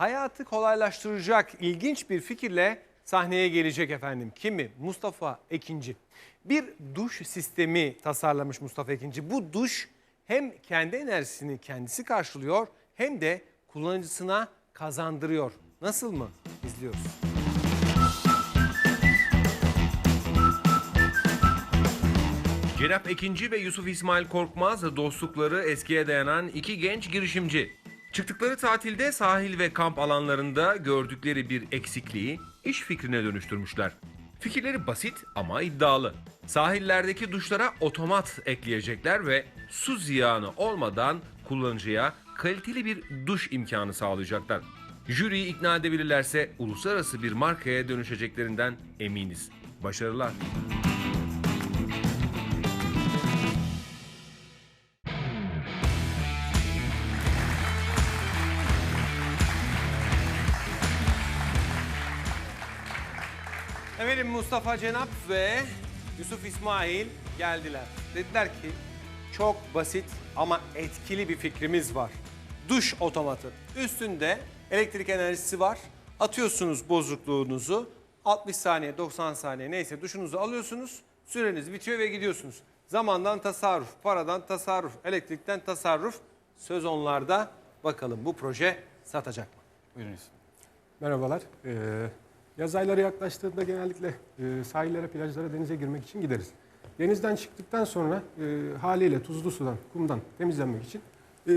hayatı kolaylaştıracak ilginç bir fikirle sahneye gelecek efendim. Kimi? Mustafa Ekinci. Bir duş sistemi tasarlamış Mustafa Ekinci. Bu duş hem kendi enerjisini kendisi karşılıyor hem de kullanıcısına kazandırıyor. Nasıl mı? İzliyoruz. Cenap Ekinci ve Yusuf İsmail Korkmaz dostlukları eskiye dayanan iki genç girişimci. Çıktıkları tatilde sahil ve kamp alanlarında gördükleri bir eksikliği iş fikrine dönüştürmüşler. Fikirleri basit ama iddialı. Sahillerdeki duşlara otomat ekleyecekler ve su ziyanı olmadan kullanıcıya kaliteli bir duş imkanı sağlayacaklar. Jüriyi ikna edebilirlerse uluslararası bir markaya dönüşeceklerinden eminiz. Başarılar. Efendim Mustafa Cenap ve Yusuf İsmail geldiler. Dediler ki çok basit ama etkili bir fikrimiz var. Duş otomatı. Üstünde elektrik enerjisi var. Atıyorsunuz bozukluğunuzu. 60 saniye, 90 saniye neyse duşunuzu alıyorsunuz. Süreniz bitiyor ve gidiyorsunuz. Zamandan tasarruf, paradan tasarruf, elektrikten tasarruf. Söz onlarda. Bakalım bu proje satacak mı? Buyurunuz. Merhabalar. Ee, yaz ayları yaklaştığında genellikle e, sahillere, plajlara, denize girmek için gideriz. Denizden çıktıktan sonra e, haliyle tuzlu sudan, kumdan temizlenmek için e,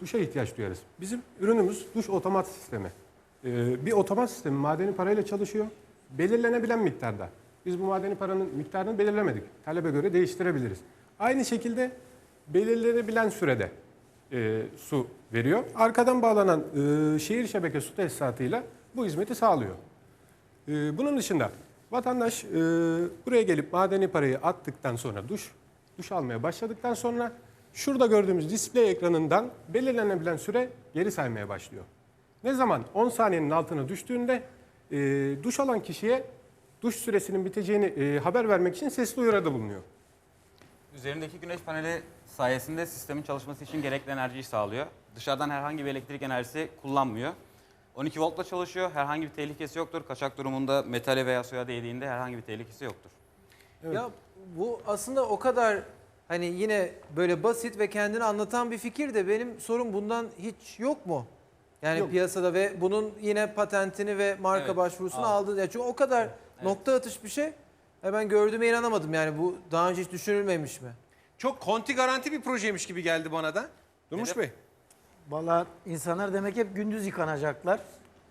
duşa ihtiyaç duyarız. Bizim ürünümüz duş otomat sistemi. E, bir otomat sistemi madeni parayla çalışıyor. Belirlenebilen miktarda. Biz bu madeni paranın miktarını belirlemedik. Talebe göre değiştirebiliriz. Aynı şekilde belirlenebilen sürede e, su veriyor. Arkadan bağlanan e, şehir şebeke su tesisatıyla bu hizmeti sağlıyor. E, bunun dışında vatandaş e, buraya gelip madeni parayı attıktan sonra duş, duş almaya başladıktan sonra şurada gördüğümüz display ekranından belirlenebilen süre geri saymaya başlıyor. Ne zaman 10 saniyenin altına düştüğünde e, duş alan kişiye duş süresinin biteceğini e, haber vermek için sesli uyarıda bulunuyor. Üzerindeki güneş paneli sayesinde sistemin çalışması için gerekli enerjiyi sağlıyor. Dışarıdan herhangi bir elektrik enerjisi kullanmıyor. 12 voltla çalışıyor. Herhangi bir tehlikesi yoktur. Kaçak durumunda metale veya suya değdiğinde herhangi bir tehlikesi yoktur. Ya bu aslında o kadar hani yine böyle basit ve kendini anlatan bir fikir de benim sorum bundan hiç yok mu? Yani Yok. piyasada ve bunun yine patentini ve marka Evet, başvurusunu aldı. aldı. Ya çünkü o kadar nokta atış bir şey. Ya ben gördüğüme inanamadım yani bu daha önce hiç düşünülmemiş mi? Çok konti garanti bir projeymiş gibi geldi bana da. Durmuş Evet. Bey. Valla insanlar demek hep gündüz yıkanacaklar.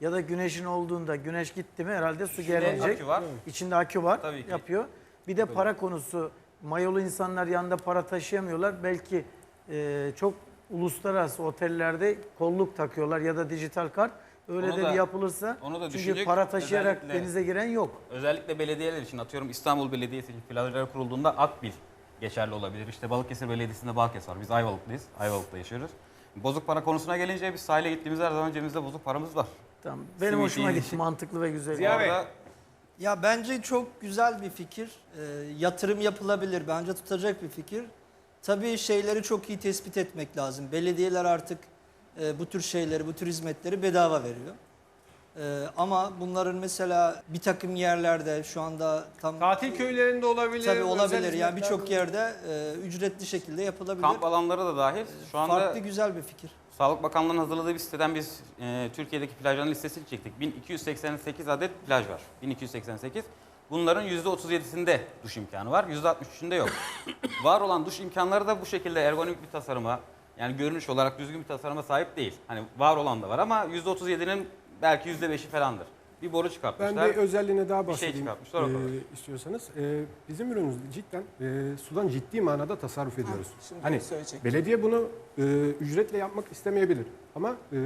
Ya da güneşin olduğunda güneş gitti mi herhalde su gelecek. akü var. İçinde akü var Tabii ki. yapıyor. Bir de para konusu. Mayolu insanlar yanında para taşıyamıyorlar. Belki e, çok uluslararası otellerde kolluk takıyorlar ya da dijital kart. Öyle Onu de da- bir yapılırsa onu da çünkü para taşıyarak Özellikle- denize giren yok. Özellikle belediyeler için atıyorum İstanbul Belediyesi için plajlar kurulduğunda Akbil geçerli olabilir. İşte Balıkesir Belediyesi'nde Balkes var. Biz Ayvalık'lıyız. Ayvalık'ta yaşıyoruz. Bozuk para konusuna gelince biz sahile gittiğimizde her zaman cebimizde bozuk paramız var. Tamam. Benim Simit hoşuma gitti. Mantıklı ve güzel. Ziya Bey. Ya bence çok güzel bir fikir. Ee, yatırım yapılabilir. Bence tutacak bir fikir. Tabii şeyleri çok iyi tespit etmek lazım. Belediyeler artık e, bu tür şeyleri, bu tür hizmetleri bedava veriyor. Ee, ama bunların mesela bir takım yerlerde şu anda tam Tatil köylerinde olabilir. tabii olabilir. Yani birçok yerde e, ücretli şekilde yapılabilir. kamp alanları da dahil. Şu anda Farklı güzel bir fikir. Sağlık Bakanlığı'nın hazırladığı bir siteden biz e, Türkiye'deki plajların listesini çektik. 1288 adet plaj var. 1288. Bunların %37'sinde duş imkanı var. %63'ünde yok. var olan duş imkanları da bu şekilde ergonomik bir tasarıma, yani görünüş olarak düzgün bir tasarıma sahip değil. Hani var olan da var ama %37'nin belki %5'i falandır. Bir boru Ben çıkartmışlar. bir özelliğine daha Bir şey bahsedeyim çıkartmışlar, o kadar. e, istiyorsanız. E, bizim ürünümüz cidden e, sudan ciddi manada tasarruf ediyoruz. hani belediye bunu e, ücretle yapmak istemeyebilir ama e,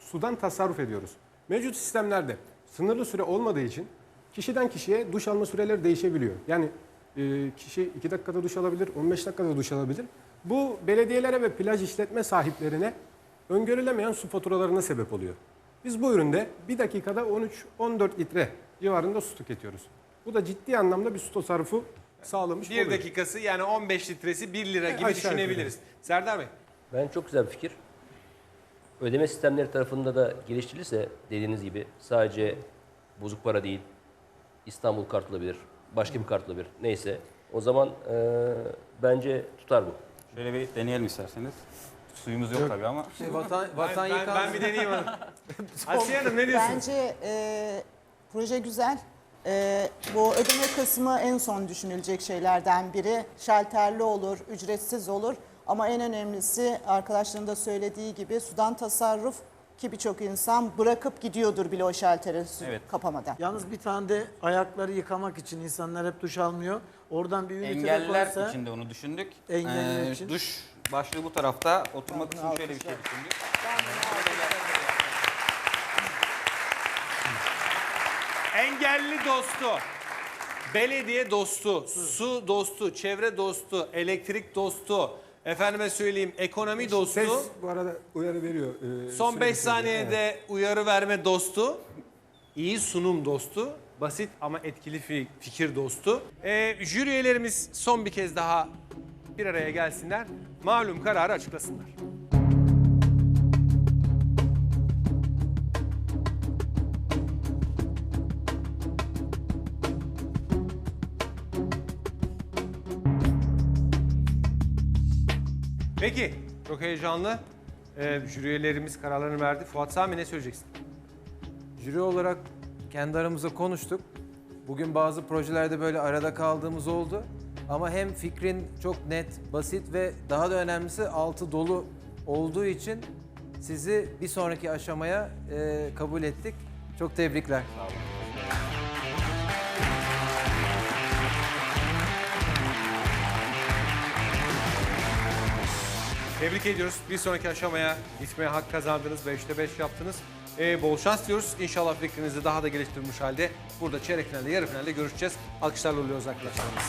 sudan tasarruf ediyoruz. Mevcut sistemlerde sınırlı süre olmadığı için kişiden kişiye duş alma süreleri değişebiliyor. Yani e, kişi 2 dakikada duş alabilir, 15 dakikada duş alabilir. Bu belediyelere ve plaj işletme sahiplerine öngörülemeyen su faturalarına sebep oluyor. Biz bu üründe bir dakikada 13-14 litre civarında su tüketiyoruz. Bu da ciddi anlamda bir su tasarrufu sağlamış Bir oluyor. dakikası yani 15 litresi 1 lira gibi aşağı yukarı. düşünebiliriz. Serdar Bey. Ben çok güzel bir fikir. Ödeme sistemleri tarafında da geliştirilirse dediğiniz gibi sadece bozuk para değil, İstanbul kart olabilir, başka bir kart olabilir neyse. O zaman eee, bence tutar bu. Şöyle bir deneyelim isterseniz. Suyumuz yok tabii ama. Şey, vatan, vatan Ben, ben, yıkansın. ben bir deneyeyim onu. Asiye Hanım ne diyorsunuz? Bence e, proje güzel. E, bu ödeme kısmı en son düşünülecek şeylerden biri. Şalterli olur, ücretsiz olur. Ama en önemlisi arkadaşların da söylediği gibi sudan tasarruf ki birçok insan bırakıp gidiyordur bile o şalteri su Evet. kapamadan. Yalnız bir tane de ayakları yıkamak için insanlar hep duş almıyor. Oradan bir ünite de Engelliler koysa- için de onu düşündük. Engelliler Ee, için. Duş başlığı bu tarafta. Oturmak için şöyle bir şey düşündük. Engelli dostu, belediye dostu, su dostu, çevre dostu, elektrik dostu, efendime söyleyeyim ekonomi dostu. Ses bu arada uyarı veriyor. Ee, Son süre 5 bitince. saniyede Evet. uyarı verme dostu, iyi sunum dostu, basit ama etkili fi- fikir dostu. Ee, jüri üyelerimiz son bir kez daha bir araya gelsinler, malum kararı açıklasınlar. Peki, çok heyecanlı. Ee, jüri kararlarını verdi. Fuat Sami ne söyleyeceksin? Jüri olarak kendi aramızda konuştuk. Bugün bazı projelerde böyle arada kaldığımız oldu. Ama hem fikrin çok net, basit ve daha da önemlisi altı dolu olduğu için sizi bir sonraki aşamaya e, kabul ettik. Çok tebrikler. Tebrik ediyoruz. Bir sonraki aşamaya gitmeye hak kazandınız. 5'te 5 yaptınız. Ee, bol şans diyoruz. İnşallah fikrinizi daha da geliştirmiş halde burada çeyrek finalde, yarı finalde görüşeceğiz. Alkışlarla oluyoruz arkadaşlarımız.